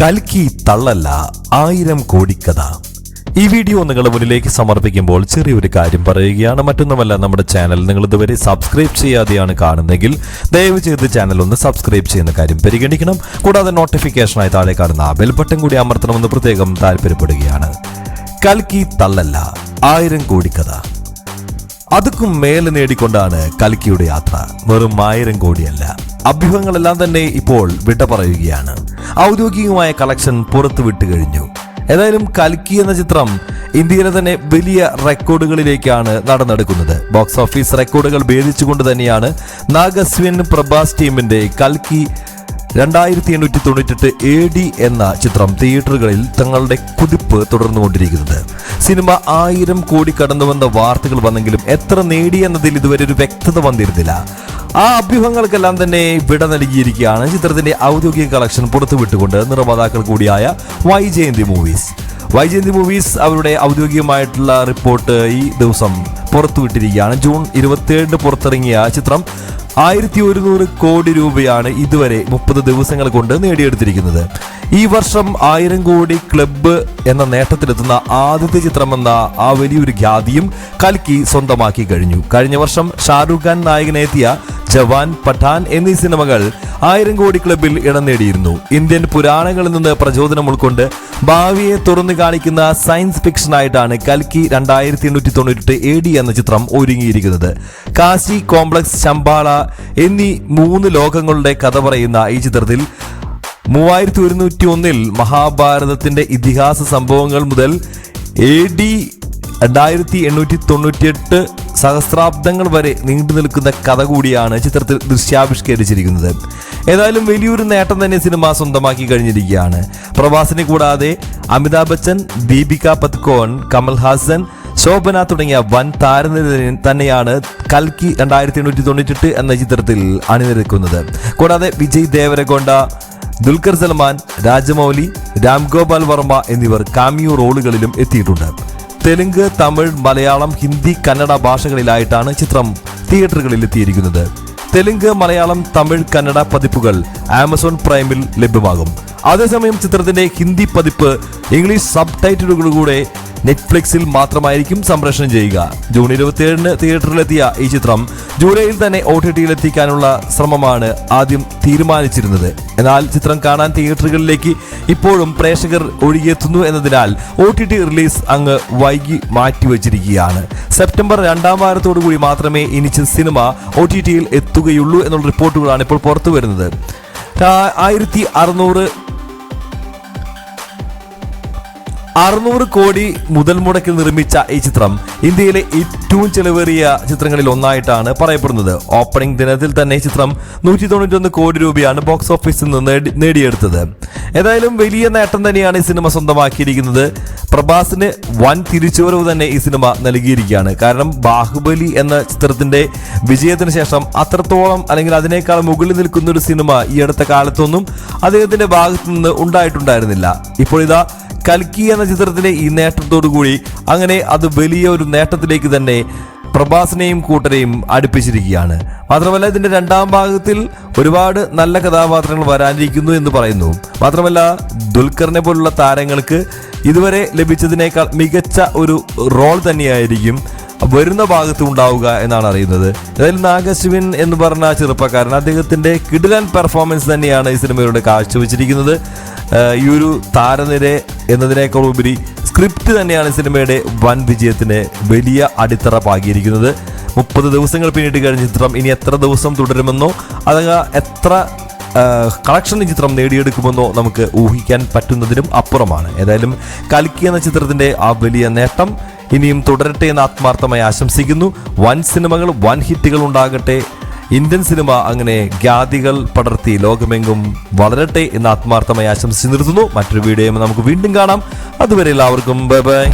കൽക്കി തള്ളല്ല ആയിരം കഥ. ഈ വീഡിയോ നിങ്ങളുടെ മുന്നിലേക്ക് സമർപ്പിക്കുമ്പോൾ ചെറിയൊരു കാര്യം പറയുകയാണ്. മറ്റൊന്നുമല്ല നമ്മുടെ ചാനൽ നിങ്ങൾ ഇതുവരെ സബ്സ്ക്രൈബ് ചെയ്യാതെയാണ് കാണുന്നതെങ്കിൽ ദയവ് ചെയ്ത് ചാനൽ ഒന്ന് സബ്സ്ക്രൈബ് ചെയ്യുന്ന കാര്യം പരിഗണിക്കണം. കൂടാതെ നോട്ടിഫിക്കേഷനായി താഴെ കാണുന്ന ബെൽ ബട്ടൺ കൂടി അമർത്തണമെന്ന് പ്രത്യേകം താല്പര്യപ്പെടുകയാണ്. കൽക്കി തള്ളല്ല ആയിരം കോടി കഥ. അതുക്കും മേലെ നേടിക്കൊണ്ടാണ് കൽക്കിയുടെ യാത്ര. വെറും ആയിരം കോടിയല്ല. അഭ്യൂഹങ്ങളെല്ലാം തന്നെ ഇപ്പോൾ വിട്ട പറയുകയാണ് ഔദ്യോഗികമായ കളക്ഷൻ പുറത്തു വിട്ടു കഴിഞ്ഞു. ഏതായാലും കൽക്കി എന്ന ചിത്രം ഇന്ത്യയിലെ തന്നെ വലിയ റെക്കോർഡുകളിലേക്കാണ് നടന്നെടുക്കുന്നത്. ബോക്സ് ഓഫീസ് റെക്കോർഡുകൾ ഭേദിച്ചുകൊണ്ട് തന്നെയാണ് നാഗസ്വിൻ പ്രഭാസ് ടീമിന്റെ കൽക്കി രണ്ടായിരത്തി എണ്ണൂറ്റി തൊണ്ണൂറ്റെട്ട് എ ഡി എന്ന ചിത്രം തിയേറ്ററുകളിൽ തങ്ങളുടെ കുതിപ്പ് തുടർന്നുകൊണ്ടിരിക്കുന്നത്. സിനിമ ആയിരം കോടി കടന്നുവെന്ന വാർത്തകൾ വന്നെങ്കിലും എത്ര നേടിയെന്നതിൽ ഇതുവരെ ഒരു വ്യക്തത വന്നിരുന്നില്ല. ആ അഭ്യൂഹങ്ങൾക്കെല്ലാം തന്നെ വിട നൽകിയിരിക്കുകയാണ്. ചിത്രത്തിന്റെ ഔദ്യോഗിക കളക്ഷൻ പുറത്തുവിട്ടുകൊണ്ട് നിർമ്മാതാക്കൾ കൂടിയായ വൈജയന്തി മൂവീസ്. വൈജയന്തി മൂവീസ് അവരുടെ ഔദ്യോഗികമായിട്ടുള്ള റിപ്പോർട്ട് ഈ ദിവസം പുറത്തുവിട്ടിരിക്കുകയാണ്. ജൂൺ ഇരുപത്തിയേഴിന് പുറത്തിറങ്ങിയ ചിത്രം ആയിരത്തി ഒരുന്നൂറ് കോടി രൂപയാണ് ഇതുവരെ മുപ്പത് ദിവസങ്ങൾ കൊണ്ട് നേടിയെടുത്തിരിക്കുന്നത്. ഈ വർഷം ആയിരം കോടി ക്ലബ്ബ് എന്ന നേട്ടത്തിലെത്തുന്ന ആദ്യത്തെ ചിത്രമെന്ന ആ വലിയൊരു ഖ്യാതിയും കൽക്കി സ്വന്തമാക്കി കഴിഞ്ഞു. കഴിഞ്ഞ വർഷം ഷാരൂഖ് ഖാൻ നായകനെത്തിയ ജവാൻ പഠാൻ എന്നീ സിനിമകൾ ആയിരം കോടി ക്ലബിൽ ഇടം നേടിയിരുന്നു. ഇന്ത്യൻ പുരാണങ്ങളിൽ നിന്ന് പ്രചോദനം ഉൾക്കൊണ്ട് ഭാവിയെ തുറന്നു കാണിക്കുന്ന സയൻസ് ഫിക്ഷനായിട്ടാണ് കൽക്കി രണ്ടായിരത്തി എണ്ണൂറ്റി തൊണ്ണൂറ്റി എ ഡി എന്ന ചിത്രം ഒരുങ്ങിയിരിക്കുന്നത്. കാശി കോംപ്ലക്സ് ശമ്പാള എന്നീ മൂന്ന് ലോകങ്ങളുടെ കഥ പറയുന്ന ഈ ചിത്രത്തിൽ മൂവായിരത്തി ഒരുന്നൂറ്റി ഒന്നിൽ മഹാഭാരതത്തിന്റെ ഇതിഹാസ സംഭവങ്ങൾ മുതൽ എ ഡി രണ്ടായിരത്തി എണ്ണൂറ്റി തൊണ്ണൂറ്റിയെട്ട് സഹസ്രാബ്ദങ്ങൾ വരെ നീണ്ടു നിൽക്കുന്ന കഥ കൂടിയാണ് ചിത്രത്തിൽ ദൃശ്യാവിഷ്കരിച്ചിരിക്കുന്നത്. ഏതായാലും വലിയൊരു നേട്ടം തന്നെ സിനിമ സ്വന്തമാക്കി കഴിഞ്ഞിരിക്കുകയാണ്. പ്രവാസിനെ കൂടാതെ അമിതാഭ് ബച്ചൻ ദീപിക പത്കോൺ കമൽഹാസൻ ശോഭന തുടങ്ങിയ വൻ താരനിര തന്നെയാണ് കൽക്കി രണ്ടായിരത്തി എണ്ണൂറ്റി തൊണ്ണൂറ്റെട്ട് എന്ന ചിത്രത്തിൽ അണിനിരക്കുന്നത്. കൂടാതെ വിജയ് ദേവരകൊണ്ട ദുൽഖർ സൽമാൻ രാജമൗലി രാംഗോപാൽ വർമ്മ എന്നിവർ കാമിയോ റോളുകളിലും എത്തിയിട്ടുണ്ട്. തെലുങ്ക് തമിഴ് മലയാളം ഹിന്ദി കന്നഡ ഭാഷകളിലായിട്ടാണ് ചിത്രം തിയേറ്ററുകളിൽ എത്തിയിരിക്കുന്നത്. തെലുങ്ക് മലയാളം തമിഴ് കന്നഡ പതിപ്പുകൾ ആമസോൺ പ്രൈമിൽ ലഭ്യമാകും. അതേസമയം ചിത്രത്തിന്റെ ഹിന്ദി പതിപ്പ് ഇംഗ്ലീഷ് സബ് ടൈറ്റിലുകളിലൂടെ നെറ്റ്ഫ്ലിക്സിൽ മാത്രമായിരിക്കും സംപ്രേഷണം ചെയ്യുക. ജൂൺ ഇരുപത്തിയേഴിന് തിയേറ്ററിലെത്തിയ ഈ ചിത്രം ജൂലൈയിൽ തന്നെ ഒ ടി ടിയിൽ എത്തിക്കാനുള്ള ശ്രമമാണ് ആദ്യം തീരുമാനിച്ചിരുന്നത്. എന്നാൽ ചിത്രം കാണാൻ തിയേറ്ററുകളിലേക്ക് ഇപ്പോഴും പ്രേക്ഷകർ ഒഴുകിയെത്തുന്നു എന്നതിനാൽ ഒ ടി ടി റിലീസ് അങ്ങ് വൈകി മാറ്റിവെച്ചിരിക്കുകയാണ്. സെപ്റ്റംബർ രണ്ടാം കൂടി മാത്രമേ ഇനി സിനിമ ഒ ടി ടിയിൽ എത്തുകയുള്ളൂ എന്നുള്ള റിപ്പോർട്ടുകളാണ് ഇപ്പോൾ പുറത്തു വരുന്നത് ആയിരത്തി അറുന്നൂറ് അറുന്നൂറ് കോടി മുതൽ മുടക്കിൽ നിർമ്മിച്ച ഈ ചിത്രം ഇന്ത്യയിലെ ഏറ്റവും ചെലവേറിയ ചിത്രങ്ങളിൽ ഒന്നായിട്ടാണ് പറയപ്പെടുന്നത്. ഓപ്പണിംഗ് ദിനത്തിൽ തന്നെ ഈ ചിത്രം നൂറ്റി തൊണ്ണൂറ്റൊന്ന് കോടി രൂപയാണ് ബോക്സ് ഓഫീസിൽ നിന്ന് നേടിയെടുത്തത്. ഏതായാലും വലിയ നേട്ടം തന്നെയാണ് ഈ സിനിമ സ്വന്തമാക്കിയിരിക്കുന്നത്. പ്രഭാസിന് വൻ തിരിച്ചുവരവ് തന്നെ ഈ സിനിമ നൽകിയിരിക്കുകയാണ്. കാരണം ബാഹുബലി എന്ന ചിത്രത്തിന്റെ വിജയത്തിന് ശേഷം അത്രത്തോളം അല്ലെങ്കിൽ അതിനേക്കാൾ മുകളിൽ നിൽക്കുന്ന ഒരു സിനിമ ഈ അടുത്ത കാലത്തൊന്നും അദ്ദേഹത്തിന്റെ ഭാഗത്തു നിന്ന് ഉണ്ടായിട്ടുണ്ടായിരുന്നില്ല. ഇപ്പോൾ ഇതാ കൽക്കി എന്ന ചിത്രത്തിലെ ഈ കൂടി അങ്ങനെ അത് വലിയ ഒരു നേട്ടത്തിലേക്ക് തന്നെ പ്രഭാസിനെയും കൂട്ടരെയും അടുപ്പിച്ചിരിക്കുകയാണ്. മാത്രമല്ല ഇതിന്റെ രണ്ടാം ഭാഗത്തിൽ ഒരുപാട് നല്ല കഥാപാത്രങ്ങൾ വരാനിരിക്കുന്നു എന്ന് പറയുന്നു. മാത്രമല്ല ദുൽഖറിനെ പോലുള്ള താരങ്ങൾക്ക് ഇതുവരെ ലഭിച്ചതിനേക്കാൾ മികച്ച ഒരു റോൾ തന്നെയായിരിക്കും വരുന്ന ഭാഗത്ത് ഉണ്ടാവുക എന്നാണ് അറിയുന്നത്. അതായത് നാഗശ്വിൻ എന്ന് പറഞ്ഞ ചെറുപ്പക്കാരൻ അദ്ദേഹത്തിന്റെ കിടിലൻ പെർഫോമൻസ് തന്നെയാണ് ഈ സിനിമയിലൂടെ കാഴ്ചവെച്ചിരിക്കുന്നത്. ഈ ഒരു താരനിര എന്നതിനേക്കാൾ ഉപരി സ്ക്രിപ്റ്റ് തന്നെയാണ് സിനിമയുടെ വൻ വിജയത്തിന് വലിയ അടിത്തറ പാകിയിരിക്കുന്നത്. മുപ്പത് ദിവസങ്ങൾ പിന്നിട്ട് കഴിഞ്ഞ ചിത്രം ഇനി എത്ര ദിവസം തുടരുമെന്നോ അഥവാ എത്ര കളക്ഷൻ ചിത്രം നേടിയെടുക്കുമെന്നോ നമുക്ക് ഊഹിക്കാൻ പറ്റുന്നതിനും അപ്പുറമാണ്. ഏതായാലും കൽക്കി എന്ന ചിത്രത്തിന്റെ ആ വലിയ നേട്ടം ഇനിയും തുടരട്ടെ എന്ന് ആത്മാർത്ഥമായി ആശംസിക്കുന്നു. വൻ സിനിമകൾ വൻ ഹിറ്റുകൾ ഉണ്ടാകട്ടെ ഇന്ത്യൻ സിനിമ അങ്ങനെ ഖ്യാതികൾ പടർത്തി ലോകമെങ്കും വളരട്ടെ എന്ന് ആത്മാർത്ഥമായി ആശംസിച്ച് നിർത്തുന്നു. മറ്റൊരു വീഡിയോ നമുക്ക് വീണ്ടും കാണാം. അതുവരെ എല്ലാവർക്കും ബൈ ബൈ.